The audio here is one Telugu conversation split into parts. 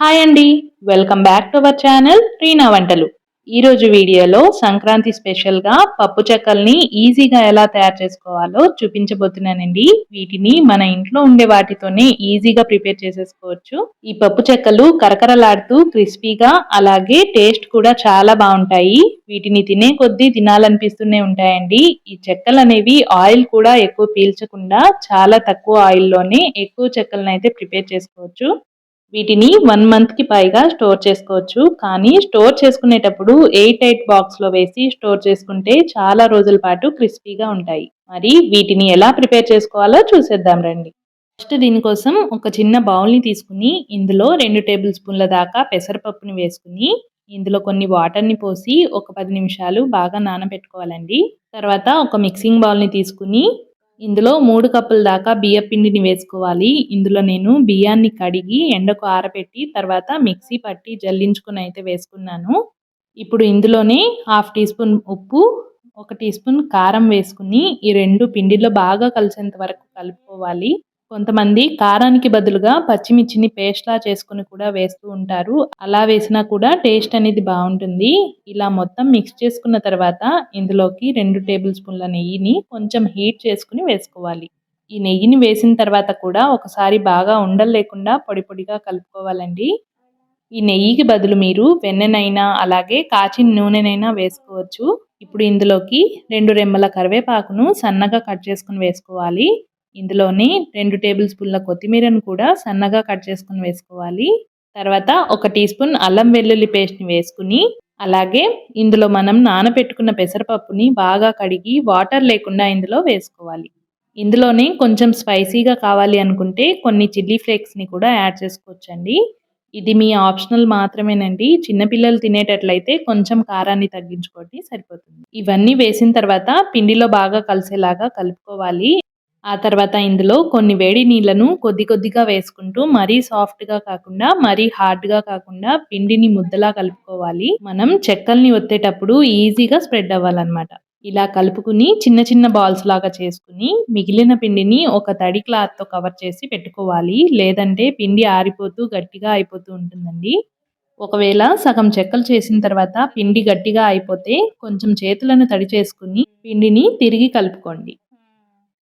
హాయ్ అండి welcome back to our channel Reena వంటలు ఈరోజు వీడియోలో సంక్రాంతి స్పెషల్గా పప్పు చెక్కల్ని ఈజీగా ఎలా తయారు చేసుకోవాలో చూపించబోతున్నానండి. వీటిని మన ఇంట్లో ఉండే వాటితోనే ఈజీగా ప్రిపేర్ చేసేసుకోవచ్చు. ఈ పప్పు చెక్కలు కరకరలాడుతూ క్రిస్పీగా అలాగే టేస్ట్ కూడా చాలా బాగుంటాయి. వీటిని తినే కొద్దీ తినాలనిపిస్తూనే ఉంటాయండి. ఈ చెక్కలు అనేవి ఆయిల్ కూడా ఎక్కువ పీల్చకుండా చాలా తక్కువ ఆయిల్లోనే ఎక్కువ చెక్కలను అయితే ప్రిపేర్ చేసుకోవచ్చు. వీటిని వన్ మంత్కి పైగా స్టోర్ చేసుకోవచ్చు. కానీ స్టోర్ చేసుకునేటప్పుడు ఎయిట్ ఎయిట్ బాక్స్లో వేసి స్టోర్ చేసుకుంటే చాలా రోజుల పాటు క్రిస్పీగా ఉంటాయి. మరి వీటిని ఎలా ప్రిపేర్ చేసుకోవాలో చూసేద్దాం రండి. ఫస్ట్ దీనికోసం ఒక చిన్న బౌల్ని తీసుకుని ఇందులో రెండు టేబుల్ స్పూన్ల దాకా పెసరపప్పుని వేసుకుని ఇందులో కొన్ని వాటర్ని పోసి ఒక పది నిమిషాలు బాగా నానబెట్టుకోవాలండి. తర్వాత ఒక మిక్సింగ్ బౌల్ని తీసుకుని ఇందులో మూడు కప్పుల దాకా బియ్య పిండిని వేసుకోవాలి. ఇందులో నేను బియ్యాన్ని కడిగి ఎండకు ఆరబెట్టి తర్వాత మిక్సీ పట్టి జల్లించుకుని అయితే వేసుకున్నాను. ఇప్పుడు ఇందులోనే హాఫ్ టీ స్పూన్ ఉప్పు ఒక టీ స్పూన్ కారం వేసుకుని ఈ రెండు పిండిలో బాగా కలిసేంత వరకు కలుపుకోవాలి. కొంతమంది కారానికి బదులుగా పచ్చిమిర్చిని పేస్ట్లా చేసుకుని కూడా వేస్తూ ఉంటారు. అలా వేసినా కూడా టేస్ట్ అనేది బాగుంటుంది. ఇలా మొత్తం మిక్స్ చేసుకున్న తర్వాత ఇందులోకి రెండు టేబుల్ స్పూన్ల నెయ్యిని కొంచెం హీట్ చేసుకుని వేసుకోవాలి. ఈ నెయ్యిని వేసిన తర్వాత కూడా ఒకసారి బాగా ఉండలు లేకుండా పొడి పొడిగా కలుపుకోవాలండి. ఈ నెయ్యికి బదులు మీరు వెన్నెనైనా అలాగే కాచిన నూనెనైనా వేసుకోవచ్చు. ఇప్పుడు ఇందులోకి రెండు రెమ్మల కరివేపాకును సన్నగా కట్ చేసుకుని వేసుకోవాలి. ఇందులోని రెండు టేబుల్ స్పూన్ల కొత్తిమీరను కూడా సన్నగా కట్ చేసుకుని వేసుకోవాలి. తర్వాత ఒక టీ స్పూన్ అల్లం వెల్లుల్లి పేస్ట్ని వేసుకుని అలాగే ఇందులో మనం నానబెట్టుకున్న పెసరపప్పుని బాగా కడిగి వాటర్ లేకుండా ఇందులో వేసుకోవాలి. ఇందులోనే కొంచెం స్పైసీగా కావాలి అనుకుంటే కొన్ని చిల్లీ ఫ్లేక్స్ని కూడా యాడ్ చేసుకోవచ్చండి. ఇది మీ ఆప్షనల్ మాత్రమేనండి. చిన్నపిల్లలు తినేటట్లయితే కొంచెం కారాన్ని తగ్గించుకోండి సరిపోతుంది. ఇవన్నీ వేసిన తర్వాత పిండిలో బాగా కలిసేలాగా కలుపుకోవాలి. ఆ తర్వాత ఇందులో కొన్ని వేడి నీళ్ళను కొద్ది కొద్దిగా వేసుకుంటూ మరీ సాఫ్ట్గా కాకుండా మరీ హార్డ్గా కాకుండా పిండిని ముద్దలా కలుపుకోవాలి. మనం చెక్కల్ని ఒత్తేటప్పుడు ఈజీగా స్ప్రెడ్ అవ్వాలన్నమాట. ఇలా కలుపుకుని చిన్న చిన్న బాల్స్ లాగా చేసుకుని మిగిలిన పిండిని ఒక తడి క్లాత్తో కవర్ చేసి పెట్టుకోవాలి. లేదంటే పిండి ఆరిపోతూ గట్టిగా అయిపోతూ ఉంటుందండి. ఒకవేళ సగం చెక్కలు చేసిన తర్వాత పిండి గట్టిగా అయిపోతే కొంచెం చేతులను తడి చేసుకుని పిండిని తిరిగి కలుపుకోండి.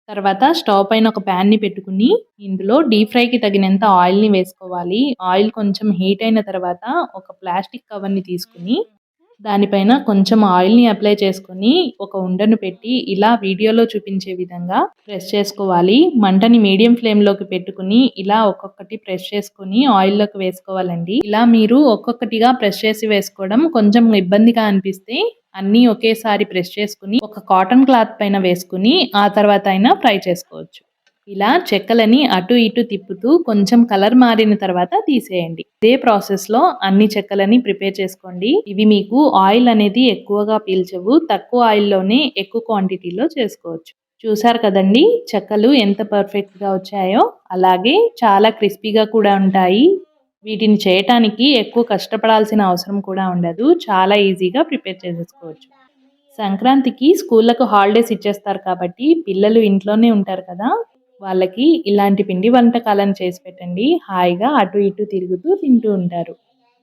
తర్వాత స్టవ్ పైన ఒక ప్యాన్ని పెట్టుకుని ఇందులో డీప్ ఫ్రైకి తగినంత ఆయిల్ని వేసుకోవాలి. ఆయిల్ కొంచెం హీట్ అయిన తర్వాత ఒక ప్లాస్టిక్ కవర్ని తీసుకుని దానిపైన కొంచెం ఆయిల్ని అప్లై చేసుకొని ఒక ఉండను పెట్టి ఇలా వీడియోలో చూపించే విధంగా ప్రెస్ చేసుకోవాలి. మంటని మీడియం ఫ్లేమ్లోకి పెట్టుకుని ఇలా ఒక్కొక్కటి ప్రెస్ చేసుకుని ఆయిల్లోకి వేసుకోవాలండి. ఇలా మీరు ఒక్కొక్కటిగా ప్రెస్ చేసి వేసుకోవడం కొంచెం ఇబ్బందిగా అనిపిస్తే అన్నీ ఒకేసారి ప్రెస్ చేసుకుని ఒక కాటన్ క్లాత్ పైన వేసుకుని ఆ తర్వాత అయినా ఫ్రై చేసుకోవచ్చు. ఇలా చెక్కలని అటు ఇటు తిప్పుతూ కొంచెం కలర్ మారిన తర్వాత తీసేయండి. ఇదే ప్రాసెస్లో అన్ని చెక్కలని ప్రిపేర్ చేసుకోండి. ఇవి మీకు ఆయిల్ అనేది ఎక్కువగా పీల్చవు. తక్కువ ఆయిల్లోనే ఎక్కువ క్వాంటిటీలో చేసుకోవచ్చు. చూసారు కదండి? చెక్కలు ఎంత పర్ఫెక్ట్గా వచ్చాయో అలాగే చాలా క్రిస్పీగా కూడా ఉంటాయి. వీటిని చేయటానికి ఎక్కువ కష్టపడాల్సిన అవసరం కూడా ఉండదు. చాలా ఈజీగా ప్రిపేర్ చేసేసుకోవచ్చు. సంక్రాంతికి స్కూళ్ళకు హాలిడేస్ ఇచ్చేస్తారు కాబట్టి పిల్లలు ఇంట్లోనే ఉంటారు కదా వాళ్ళకి ఇలాంటి పిండి వంటకాలను చేసి పెట్టండి. హాయిగా అటు ఇటు తిరుగుతూ తింటూ ఉంటారు.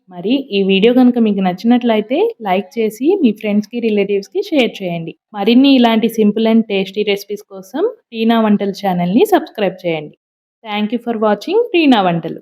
మరి ఈ వీడియో కనుక మీకు నచ్చినట్లయితే లైక్ చేసి మీ ఫ్రెండ్స్కి రిలేటివ్స్కి షేర్ చేయండి. మరిన్ని ఇలాంటి సింపుల్ అండ్ టేస్టీ రెసిపీస్ కోసం టీనా వంటలు ఛానల్ని సబ్స్క్రైబ్ చేయండి. Thank you for watching Teena వంటలు